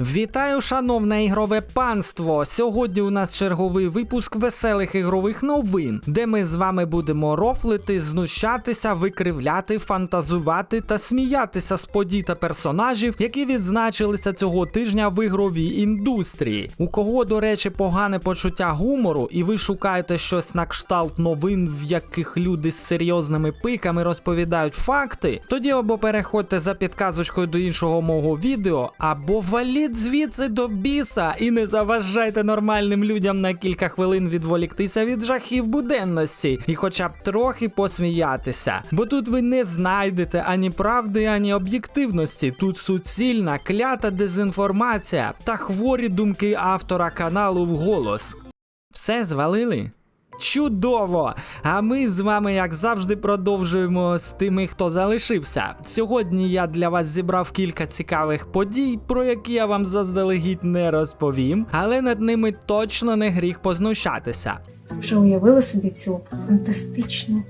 Вітаю, шановне ігрове панство! Сьогодні у нас черговий випуск веселих ігрових новин, де ми з вами будемо рофлити, знущатися, викривляти, фантазувати та сміятися з подій та персонажів, які відзначилися цього тижня в ігровій індустрії. У кого, до речі, погане почуття гумору, і ви шукаєте щось на кшталт новин, в яких люди з серйозними пиками розповідають факти, тоді або переходьте за підказочкою до іншого мого відео, або валіть звідси до біса і не заважайте нормальним людям на кілька хвилин відволіктися від жахів буденності і хоча б трохи посміятися. Бо тут ви не знайдете ані правди, ані об'єктивності. Тут суцільна, клята дезінформація та хворі думки автора каналу вголос. Все звалили? Чудово! А ми з вами, як завжди, продовжуємо з тими, хто залишився. Сьогодні я для вас зібрав кілька цікавих подій, про які я вам заздалегідь не розповім, але над ними точно не гріх познущатися. Вже уявила собі цю фантастичну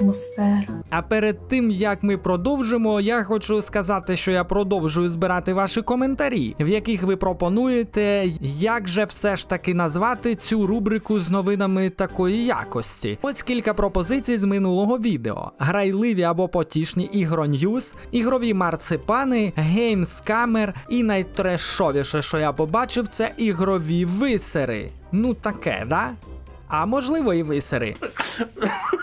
атмосферу. А перед тим як ми продовжимо, я хочу сказати, що я продовжую збирати ваші коментарі, в яких ви пропонуєте, як же все ж таки назвати цю рубрику з новинами такої якості. Ось кілька пропозицій з минулого відео: грайливі або потішні ігроньюз, ігрові марципани, геймскамер і найтрешовіше, що я побачив, це ігрові висери. Ну таке, да? А можливо і висери.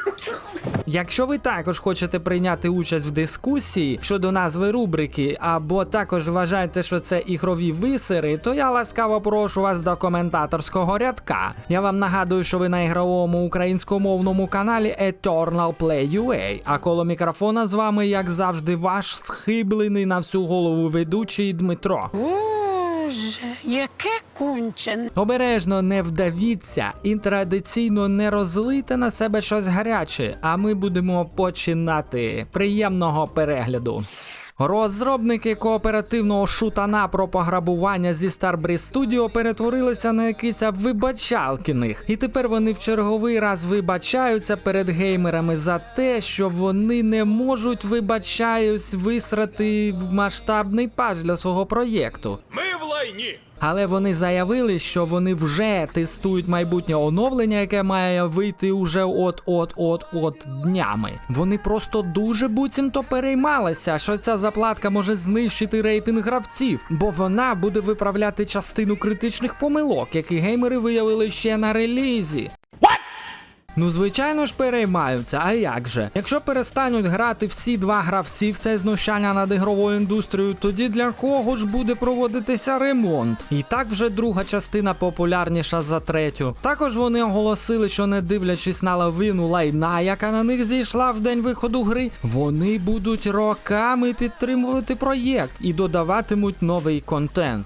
Якщо ви також хочете прийняти участь в дискусії щодо назви рубрики, або також вважаєте, що це ігрові висери, то я ласкаво прошу вас до коментаторського рядка. Я вам нагадую, що ви на ігровому українськомовному каналі Eternal Play а коло мікрофона з вами, як завжди, ваш схиблений на всю голову ведучий Дмитро. Боже, яке кончене. Обережно не вдавіться і традиційно не розлийте на себе щось гаряче, а ми будемо починати. Приємного перегляду. Розробники кооперативного шутана про пограбування зі Starbreeze Studio перетворилися на якийсь вибачалкіних, і тепер вони в черговий раз вибачаються перед геймерами за те, що вони не можуть вибачаюсь висрати масштабний паж для свого проєкту. Ми в лайні. Але вони заявили, що вони вже тестують майбутнє оновлення, яке має вийти уже от-от-от-от днями. Вони просто дуже буцімто переймалися, що ця заплатка може знищити рейтинг гравців, бо вона буде виправляти частину критичних помилок, які геймери виявили ще на релізі. Ну, звичайно ж, переймаються, а як же? Якщо перестануть грати всі два гравці в це знущання над ігровою індустрією, тоді для кого ж буде проводитися ремонт? І так вже друга частина популярніша за третю. Також вони оголосили, що не дивлячись на лавину лайна, яка на них зійшла в день виходу гри, вони будуть роками підтримувати проєкт і додаватимуть новий контент.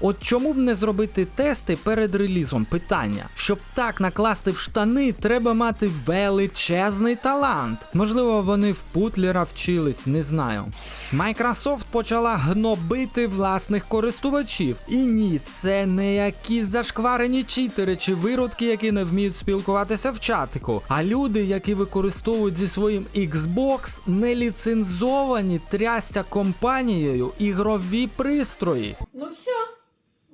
От чому б не зробити тести перед релізом? Питання. Щоб так накласти в штани, треба мати величезний талант. Можливо, вони в Путлера вчились, не знаю. Microsoft почала гнобити власних користувачів. І ні, це не якісь зашкварені читери чи виродки, які не вміють спілкуватися в чатику, а люди, які використовують зі своїм Xbox неліцензовані трясся компанією ігрові пристрої.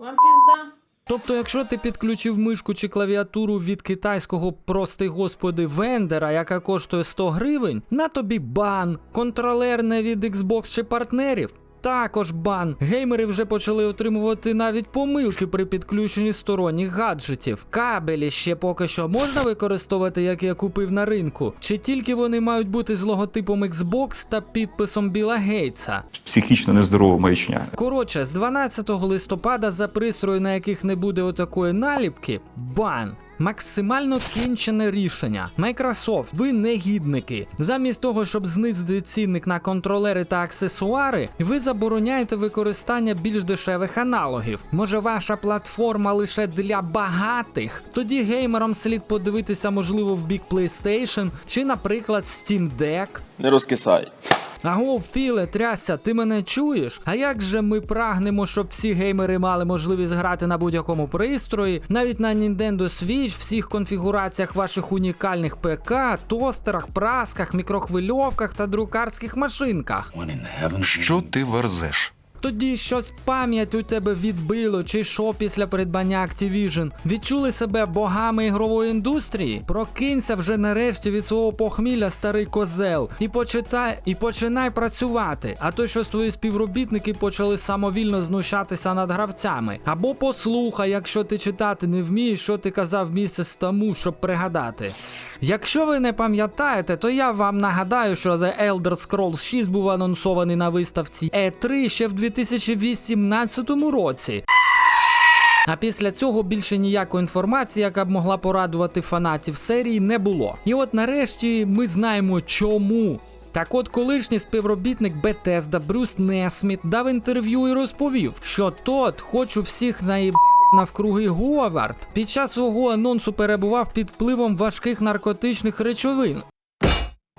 Вам пізда. Тобто, якщо ти підключив мишку чи клавіатуру від китайського, прости господи, вендера, яка коштує 100 гривень, на тобі бан, контролер не від Xbox чи партнерів. Також бан. Геймери вже почали отримувати навіть помилки при підключенні сторонніх гаджетів. Кабелі ще поки що можна використовувати, як я купив на ринку, чи тільки вони мають бути з логотипом Xbox та підписом Біла Гейтса. психічно нездорова маячня. Коротше, з 12 листопада за пристрої, на яких не буде отакої наліпки, бан. Максимально кінчене рішення. Microsoft, ви негідники. Замість того, щоб знизити цінник на контролери та аксесуари, ви забороняєте використання більш дешевих аналогів. Може, ваша платформа лише для багатих? Тоді геймерам слід подивитися, можливо, в бік PlayStation чи, наприклад, Steam Deck. Не розкисай. Аго, Філе, трясся, ти мене чуєш? А як же ми прагнемо, щоб всі геймери мали можливість грати на будь-якому пристрої, навіть на Nintendo Switch, всіх конфігураціях ваших унікальних ПК, тостерах, прасках, мікрохвильовках та друкарських машинках. Що ти верзеш? Тоді щось пам'ять у тебе відбило, чи що після придбання Activision? Відчули себе богами ігрової індустрії? Прокинься вже нарешті від свого похмілля, старий козел, і почитай, і починай працювати. А то щось твої співробітники почали самовільно знущатися над гравцями. Або послухай, якщо ти читати не вмієш, що ти казав місяць тому, щоб пригадати. Якщо ви не пам'ятаєте, то я вам нагадаю, що The Elder Scrolls 6 був анонсований на виставці E3 ще в 2018 році. А після цього більше ніякої інформації, яка б могла порадувати фанатів серії, не було. І от нарешті ми знаємо чому. Так от колишній співробітник Bethesda Брюс Несміт дав інтерв'ю і розповів, що тот, хоч у всіх наїб... навкруги Говард, під час свого анонсу перебував під впливом важких наркотичних речовин.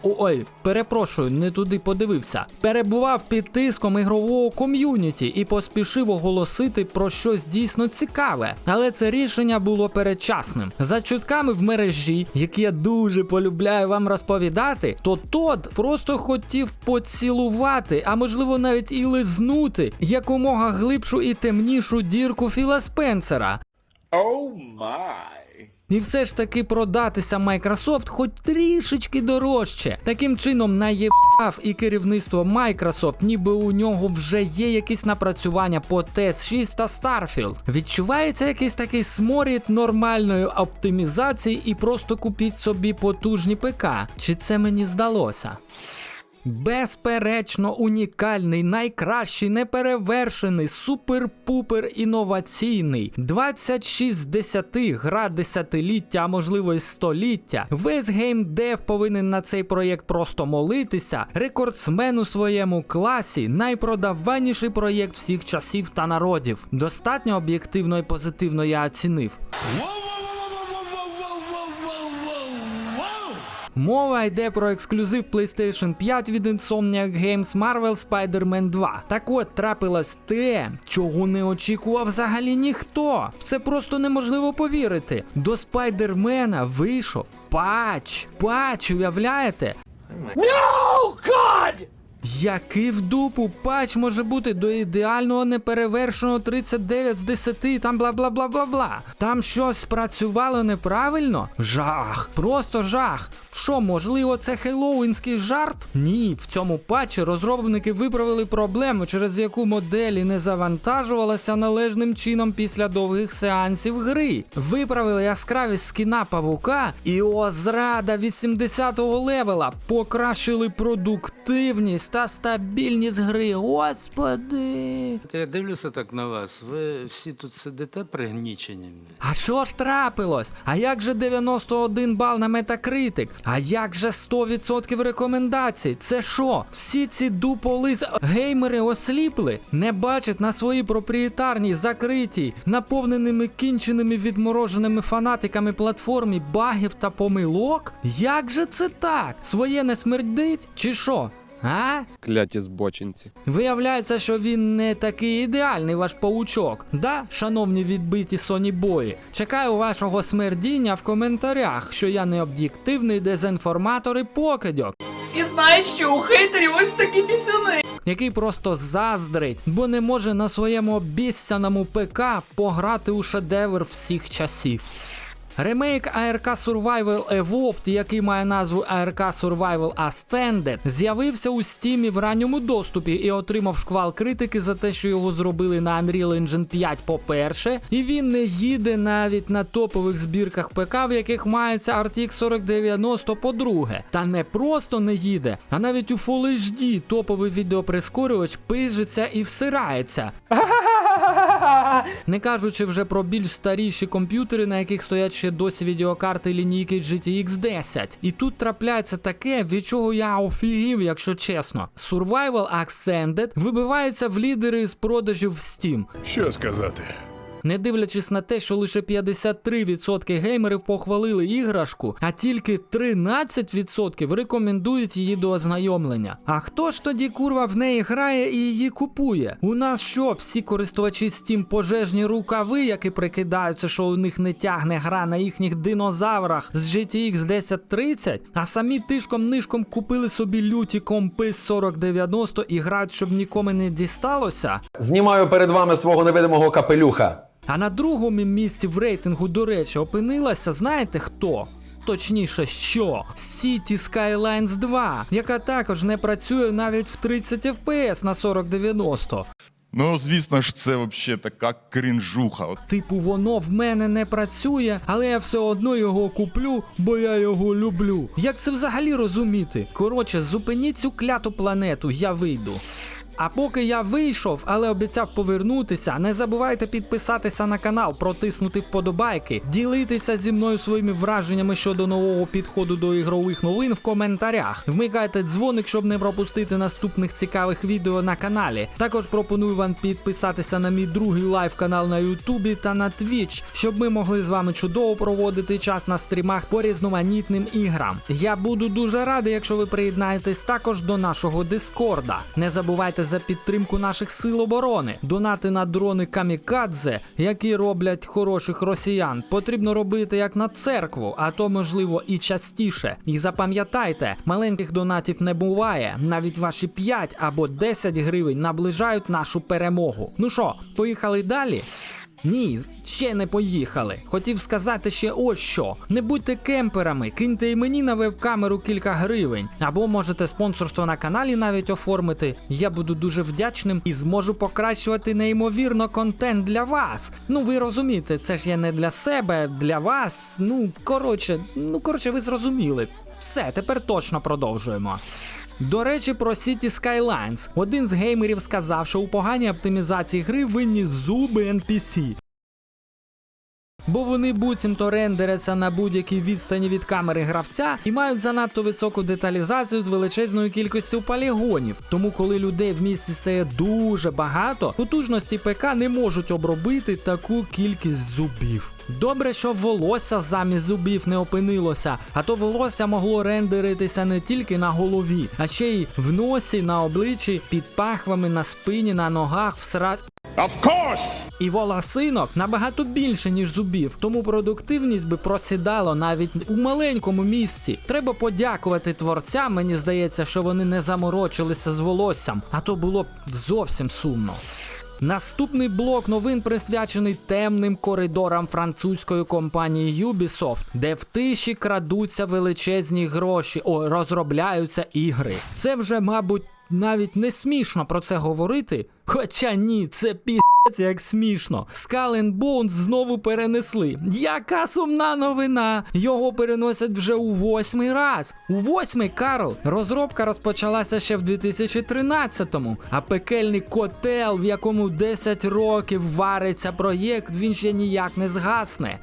Ой, перепрошую, не туди подивився. Перебував під тиском ігрового ком'юніті і поспішив оголосити про щось дійсно цікаве. Але це рішення було передчасним. За чутками в мережі, які я дуже полюбляю вам розповідати, то тот просто хотів поцілувати, а можливо навіть і лизнути якомога глибшу і темнішу дірку Філа Спенсера. Oh my. І все ж таки продатися Microsoft хоч трішечки дорожче. Таким чином наєбав і керівництво Microsoft, ніби у нього вже є якісь напрацювання по TS6 та Starfield. Відчувається якийсь такий сморід нормальної оптимізації і просто купіть собі потужні ПК. Чи це мені здалося? Безперечно, унікальний, найкращий, неперевершений, супер-пупер інноваційний. 26 з 10 гра десятиліття, а можливо й століття. Весь геймдев повинен на цей проєкт просто молитися. Рекордсмен у своєму класі, найпродаваніший проєкт всіх часів та народів. Достатньо об'єктивно і позитивно я оцінив. Мова йде про ексклюзив PlayStation 5 від Insomniac Games Marvel Spider-Man 2. Так от трапилось те, чого не очікував взагалі ніхто. В це просто неможливо повірити. До Спайдермена вийшов патч. Патч, уявляєте? Який в дупу патч може бути до ідеального неперевершеного 39 з 10, там бла бла бла бла бла. Там щось спрацювало неправильно? Жах, просто жах. Що, можливо, це хеллоуінський жарт? Ні, в цьому патчі розробники виправили проблему, через яку моделі не завантажувалася належним чином після довгих сеансів гри. Виправили яскравість скіна павука і озрада 80-го левела. Покращили продуктивність та стабільність гри. Господи. Я дивлюся так на вас. Ви всі тут сидите пригнічені. А що ж трапилось? А як же 91 бал на Metacritic? А як же 100% рекомендацій? Це що? Всі ці дуполи з геймери осліпли? Не бачать на своїй проприєтарній, закритій, наповненими кінченими відмороженими фанатиками платформі багів та помилок? Як же це так? Своє не смердить? Чи що? А? Кляті збочинці. Виявляється, що він не такий ідеальний ваш паучок. Да, шановні відбиті сонібої. Чекаю вашого смердіння в коментарях, що я не об'єктивний дезінформатор і покидьок, Всі знають, що у хейтерів ось такі пісюни. який просто заздрить, бо не може на своєму обіцяному ПК пограти у шедевр всіх часів. Ремейк ARK Survival Evolved, який має назву ARK Survival Ascended, з'явився у Steam в ранньому доступі і отримав шквал критики за те, що його зробили на Unreal Engine 5 по-перше, і він не їде навіть на топових збірках ПК, в яких мається RTX 4090 по-друге. Та не просто не їде, а навіть у Full HD топовий відеоприскорювач пижиться і всирається. Не кажучи вже про більш старіші комп'ютери, на яких стоять ще досі відеокарти лінійки GTX 10. І тут трапляється таке, від чого я офігів, якщо чесно. Survival Ascended вибивається в лідери з продажів в Steam. Що сказати? Не дивлячись на те, що лише 53% геймерів похвалили іграшку, а тільки 13% рекомендують її до ознайомлення. А хто ж тоді курва в неї грає і її купує? У нас що, всі користувачі Steam пожежні рукави, які прикидаються, що у них не тягне гра на їхніх динозаврах з GTX 1030, а самі тишком-нишком купили собі люті компи з 4090 і грають, щоб нікому не дісталося? Знімаю перед вами свого невидимого капелюха. А на другому місці в рейтингу, до речі, опинилася, знаєте хто? Точніше, що City Skylines 2, яка також не працює навіть в 30 FPS на 4090. Ну, звісно ж, це взагалі така крінжуха. Типу, воно в мене не працює, але я все одно його куплю, бо я його люблю. Як це взагалі розуміти? Коротше, зупиніть цю кляту планету, я вийду. А поки я вийшов, але обіцяв повернутися, не забувайте підписатися на канал, протиснути вподобайки, ділитися зі мною своїми враженнями щодо нового підходу до ігрових новин в коментарях. Вмикайте дзвоник, щоб не пропустити наступних цікавих відео на каналі. Також пропоную вам підписатися на мій другий лайв канал на Ютубі та на Twitch, щоб ми могли з вами чудово проводити час на стрімах по різноманітним іграм. Я буду дуже радий, якщо ви приєднаєтесь також до нашого Дискорда. Не забувайте за підтримку наших сил оборони. Донати на дрони камікадзе, які роблять хороших росіян, потрібно робити як на церкву, а то можливо і частіше. І запам'ятайте, маленьких донатів не буває. Навіть ваші 5 або 10 гривень наближають нашу перемогу. Ну що, поїхали далі? Ні, ще не поїхали. Хотів сказати ще ось що. Не будьте кемперами, киньте і мені на веб-камеру кілька гривень. Або можете спонсорство на каналі навіть оформити. Я буду дуже вдячним і зможу покращувати неймовірно контент для вас. Ну ви розумієте, це ж я не для себе, для вас. Ну коротше, ну коротше, ви зрозуміли. Все, тепер точно продовжуємо. До речі, про City Skylines. Один з геймерів сказав, що у поганій оптимізації гри винні зуби NPC. Бо вони буцімто рендеряться на будь-якій відстані від камери гравця і мають занадто високу деталізацію з величезною кількістю полігонів. Тому, коли людей в місті стає дуже багато, потужності ПК не можуть обробити таку кількість зубів. Добре, що волосся замість зубів не опинилося, а то волосся могло рендеритися не тільки на голові, а ще й в носі, на обличчі, під пахвами, на спині, на ногах, в сра... Of course! І волосинок набагато більше, ніж зубів, тому продуктивність би просідала навіть у маленькому місці. Треба подякувати творцям. Мені здається, що вони не заморочилися з волоссям, а то було б зовсім сумно. Наступний блок новин присвячений темним коридорам французької компанії Ubisoft, де в тиші крадуться величезні гроші, о, розробляються ігри. Це вже, мабуть, навіть не смішно про це говорити. Хоча ні, це пі***ць як смішно. And Bones знову перенесли. Яка сумна новина! Його переносять вже у восьмий раз. У восьмий Карл. Розробка розпочалася ще в 2013-му, а пекельний котел, в якому 10 років вариться проєкт, він ще ніяк не згасне.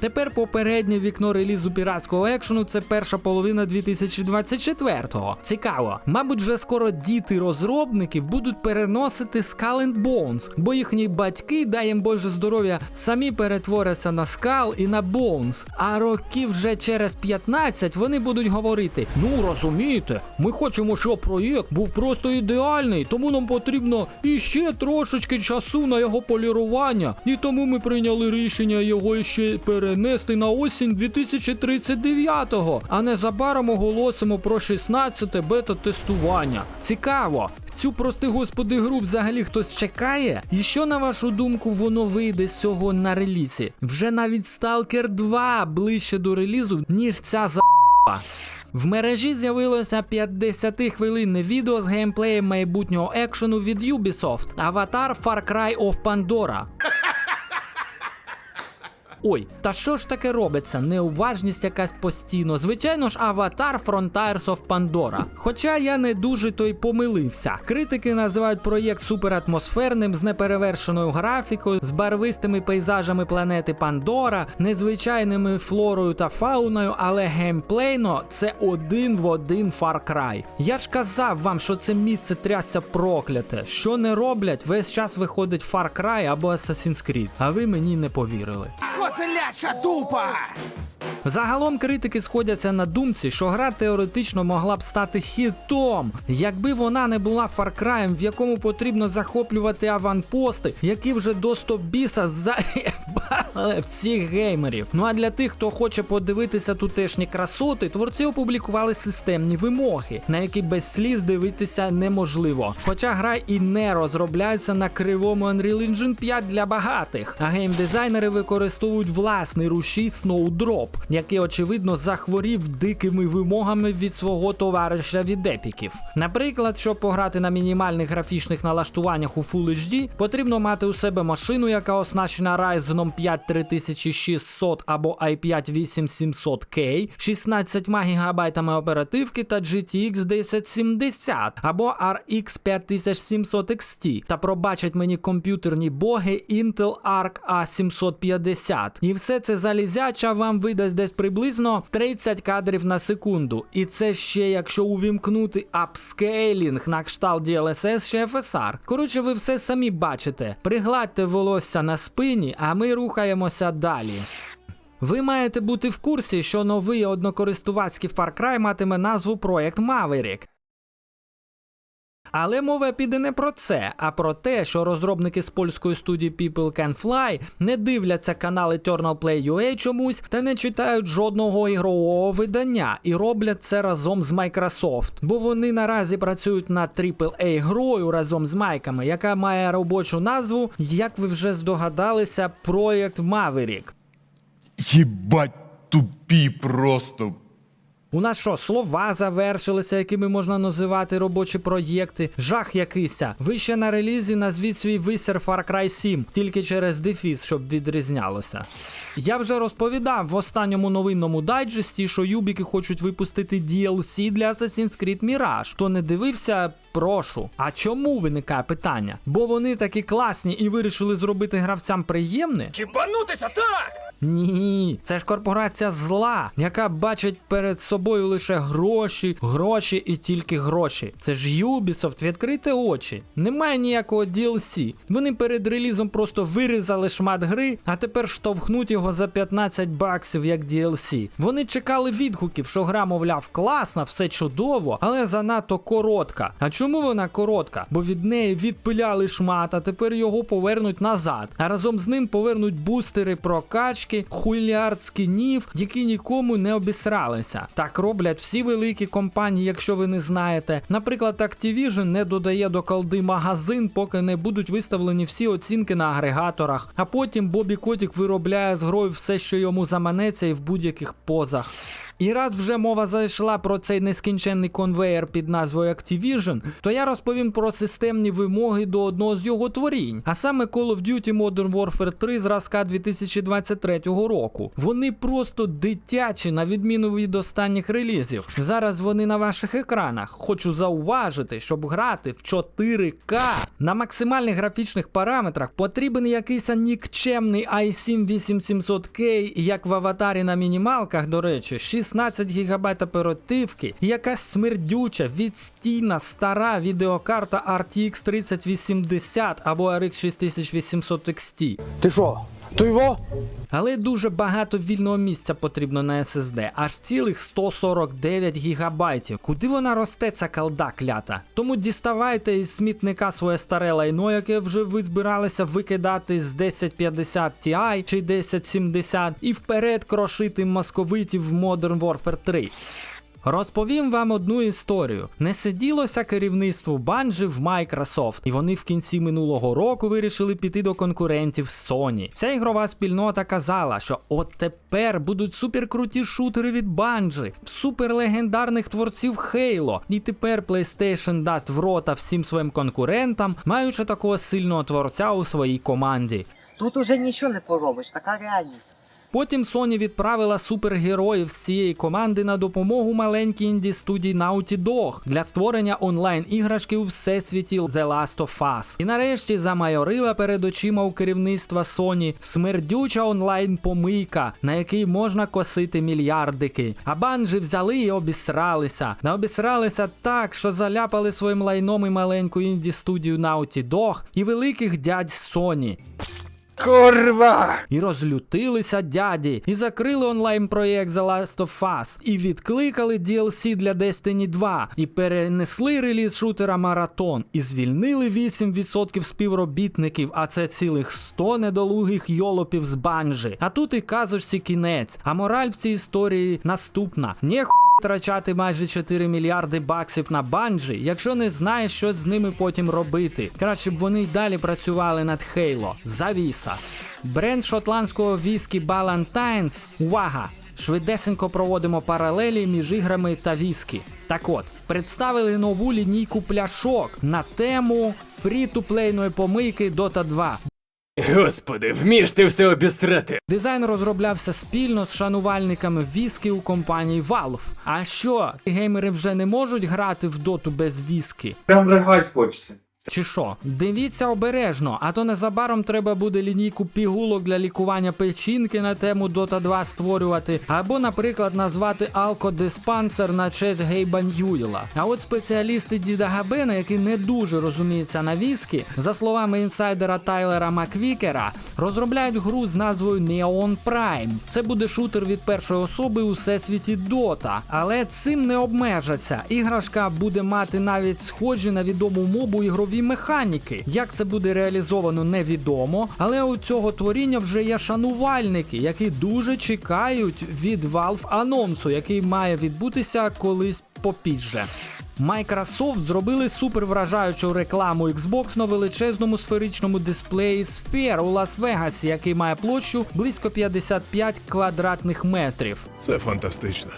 Тепер попереднє вікно релізу піратського екшену це перша половина 2024-го. Цікаво, мабуть, вже скоро діти розробників будуть переносити Skull and Bones, бо їхні батьки, дай їм Боже здоров'я, самі перетворяться на Skull і на Bones. А років вже через 15 вони будуть говорити: ну розумієте, ми хочемо, щоб проєкт був просто ідеальний, тому нам потрібно іще трошечки часу на його полірування, і тому ми прийняли рішення його іще перенести на осінь 2039-го, а незабаром оголосимо про 16-те бета-тестування. Цікаво. Цю прости господи гру взагалі хтось чекає? І що на вашу думку воно вийде з цього на релізі? Вже навіть Stalker 2 ближче до релізу, ніж ця за. В мережі з'явилося 50-хвилинне відео з геймплеєм майбутнього екшену від Ubisoft Аватар Far Cry of Pandora. Ой, та що ж таке робиться? Неуважність якась постійно. Звичайно ж, аватар Frontiers of Pandora. Хоча я не дуже то й помилився. Критики називають проєкт суператмосферним з неперевершеною графікою, з барвистими пейзажами планети Пандора, незвичайними флорою та фауною, але геймплейно це один в один Far Cry. Я ж казав вам, що це місце трясся прокляте. Що не роблять, весь час виходить Far Cry або Assassin's Creed, а ви мені не повірили. Загалом критики сходяться на думці, що гра теоретично могла б стати хітом, якби вона не була фаркраєм, в якому потрібно захоплювати аванпости, які вже до 100 біса заєбали всіх геймерів. Ну а для тих, хто хоче подивитися тутешні красоти, творці опублікували системні вимоги, на які без сліз дивитися неможливо. Хоча гра і не розробляється на кривому Unreal Engine 5 для багатих, а геймдизайнери використовують власний рушій Snowdrop, який очевидно захворів дикими вимогами від свого товариша від епіків. Наприклад, щоб пограти на мінімальних графічних налаштуваннях у Full HD, потрібно мати у себе машину, яка оснащена Ryzen 5 3600 або i5 8700K, 16 ГБ оперативки та GTX 1070 або RX 5700 XT. Та пробачать мені комп'ютерні боги Intel Arc A750. І все це залізяча вам видасть десь приблизно 30 кадрів на секунду. І це ще якщо увімкнути апскейлінг на кшталт DLSS чи FSR. Коротше, ви все самі бачите. Пригладьте волосся на спині, а ми рухаємося далі. Ви маєте бути в курсі, що новий однокористувацький Far Cry матиме назву проект Maverick. Але мова піде не про це, а про те, що розробники з польської студії People Can Fly не дивляться канал Eternal Play UA чомусь та не читають жодного ігрового видання і роблять це разом з Microsoft. Бо вони наразі працюють над AAA грою разом з майками, яка має робочу назву, як ви вже здогадалися, проєкт Maverick. Єбать тупі просто. У нас що, слова завершилися, якими можна називати робочі проєкти? Жах якийся. Ви ще на релізі назвіть свій висер Far Cry 7, тільки через дефіс, щоб відрізнялося. Я вже розповідав в останньому новинному дайджесті, що юбіки хочуть випустити DLC для Assassin's Creed Mirage. Хто не дивився, прошу. А чому виникає питання? Бо вони такі класні і вирішили зробити гравцям приємне? Чіпанутися так! Ні, це ж корпорація зла, яка бачить перед собою лише гроші, гроші і тільки гроші. Це ж Ubisoft, відкрийте очі. Немає ніякого DLC. Вони перед релізом просто вирізали шмат гри, а тепер штовхнуть його за 15 баксів як DLC. Вони чекали відгуків, що гра, мовляв, класна, все чудово, але занадто коротка. А чому вона коротка? Бо від неї відпиляли шмат, а тепер його повернуть назад. А разом з ним повернуть бустери прокачки, хуліард скінів, які нікому не обісралися. Так роблять всі великі компанії, якщо ви не знаєте. Наприклад, Activision не додає до колди магазин, поки не будуть виставлені всі оцінки на агрегаторах. А потім Бобі Котік виробляє з грою все, що йому заманеться, і в будь-яких позах. І раз вже мова зайшла про цей нескінченний конвеєр під назвою Activision, то я розповім про системні вимоги до одного з його творінь, а саме Call of Duty Modern Warfare 3 зразка 2023 року. Вони просто дитячі, на відміну від останніх релізів. Зараз вони на ваших екранах. Хочу зауважити, щоб грати в 4К на максимальних графічних параметрах потрібен якийсь нікчемний i7 8700K, як в аватарі на мінімалках, до речі, 16 ГБ оперативки, якась смердюча, відстійна, стара відеокарта RTX 3080 або RX 6800 XT. Ти що? То його? Але дуже багато вільного місця потрібно на SSD, аж цілих 149 гігабайтів. Куди вона росте, ця колда клята? Тому діставайте із смітника своє старе лайно, яке вже ви збиралися викидати з 1050 Ti чи 1070, і вперед крошити московитів в Modern Warfare 3. Розповім вам одну історію. Не сиділося керівництву банжі в Microsoft, і вони в кінці минулого року вирішили піти до конкурентів Sony. Вся ігрова спільнота казала, що от тепер будуть суперкруті шутери від банжі, суперлегендарних творців Halo. І тепер PlayStation дасть в рота всім своїм конкурентам, маючи такого сильного творця у своїй команді. Тут уже нічого не поробиш, така реальність. Потім Sony відправила супергероїв з цієї команди на допомогу маленькій інді студії Naughty Dog для створення онлайн іграшки у всесвіті The Last of Us. І нарешті замайорила перед очима у керівництва Sony смердюча онлайн помийка, на якій можна косити мільярдики. А банжі взяли і обісралися. Не обісралися так, що заляпали своїм лайном і маленьку інді студію Naughty Dog і великих дядь Sony. Курва! І розлютилися дяді, і закрили онлайн проєкт The Last of Us, і відкликали DLC для Destiny 2, і перенесли реліз шутера Маратон, і звільнили 8% співробітників, а це цілих 100 недолугих йолопів з банжі. А тут і казочці кінець. А мораль в цій історії наступна: не втрачати майже 4 мільярди баксів на банжі, якщо не знаєш, що з ними потім робити. Краще б вони й далі працювали над Хейло. Завіса. Бренд шотландського віскі Ballantines, увага! Швидесенько проводимо паралелі між іграми та віскі. Так от, представили нову лінійку пляшок на тему фрі-туплейної помийки Dota 2. Господи, вмієш ти все обісрати. Дизайн розроблявся спільно з шанувальниками віскі у компанії Valve. А що, геймери вже не можуть грати в доту без віскі? Прям ригать хочеться. Чи що? Дивіться обережно, а то незабаром треба буде лінійку пігулок для лікування печінки на тему Dota 2 створювати, або, наприклад, назвати алкодиспансер на честь Гейба Ньюїла. А от спеціалісти Діда Габена, який не дуже розуміється на віскі, за словами інсайдера Тайлера Маквікера, розробляють гру з назвою Neon Prime. Це буде шутер від першої особи у всесвіті Dota. Але цим не обмежаться. Іграшка буде мати навіть схожі на відому мобу ігрові механіки. Як це буде реалізовано, невідомо. Але у цього творіння вже є шанувальники, які дуже чекають від Valve анонсу, який має відбутися колись попізже. Microsoft зробили супер вражаючу рекламу Xbox на величезному сферичному дисплеї Sphere у Лас-Вегасі, який має площу близько 55 квадратних метрів. Це фантастично.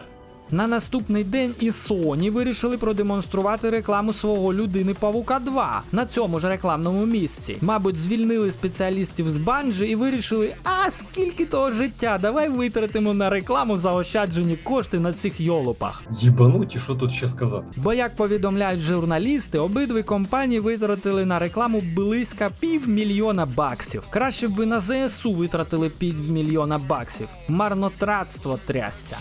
На наступний день і Sony вирішили продемонструвати рекламу свого людини Павука 2 на цьому ж рекламному місці. Мабуть, звільнили спеціалістів з банжі і вирішили, а скільки того життя, давай витратимо на рекламу заощаджені кошти на цих йолопах. Їбануті, що тут ще сказати? Бо як повідомляють журналісти, обидві компанії витратили на рекламу близько півмільйона баксів. Краще б ви на ЗСУ витратили півмільйона баксів. Марнотратство трясця.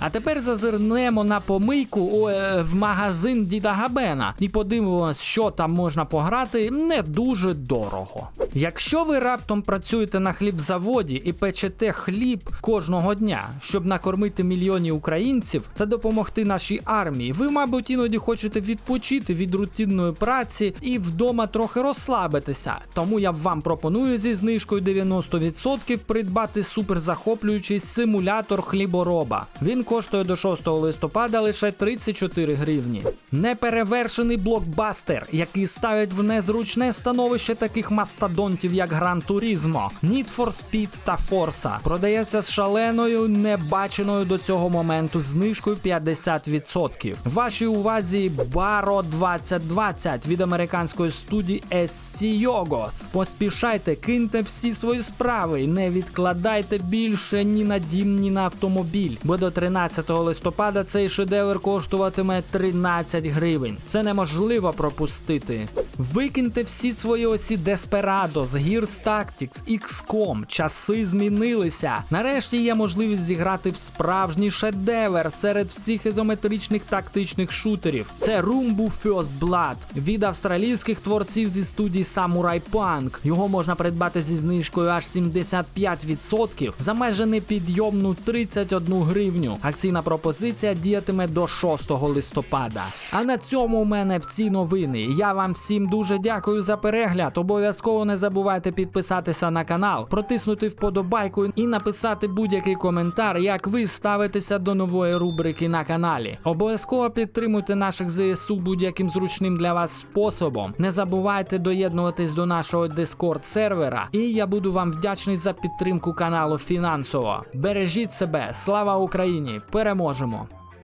А тепер зазирнемо на помийку о, е, в магазин Діда Габена і подивимось, що там можна пограти не дуже дорого. Якщо ви раптом працюєте на хлібзаводі і печете хліб кожного дня, щоб накормити мільйонів українців та допомогти нашій армії, ви, мабуть, іноді хочете відпочити від рутинної праці і вдома трохи розслабитися. Тому я вам пропоную зі знижкою 90% придбати суперзахоплюючий симулятор хлібороба. Він коштує до 6 листопада лише 34 гривні. Неперевершений блокбастер, який ставить в незручне становище таких мастодонтів, як Gran Turismo, Need for Speed та Forza. Продається з шаленою, небаченою до цього моменту знижкою 50%. Вашій увазі Baro 2020 від американської студії SC Yogos. Поспішайте, киньте всі свої справи, не відкладайте більше ні на дім, ні на автомобіль, бо до 13 листопада цей шедевр коштуватиме 13 гривень. Це неможливо пропустити. Викиньте всі свої осі Desperado, з Gears Tactics, XCOM. Часи змінилися. Нарешті є можливість зіграти в справжній шедевр серед всіх ізометричних тактичних шутерів. Це Rumbu First Blood від австралійських творців зі студії Samurai Punk. Його можна придбати зі знижкою аж 75% за майже непідйомну 31 гривню. Акційна пропозиція діятиме до 6 листопада. А на цьому у мене всі новини. Я вам всім дуже дякую за перегляд. Обов'язково не забувайте підписатися на канал, протиснути вподобайку і написати будь-який коментар, як ви ставитеся до нової рубрики на каналі. Обов'язково підтримуйте наших ЗСУ будь-яким зручним для вас способом. Не забувайте доєднуватись до нашого Discord сервера, і я буду вам вдячний за підтримку каналу фінансово. Бережіть себе, слава Україні! Переможемо!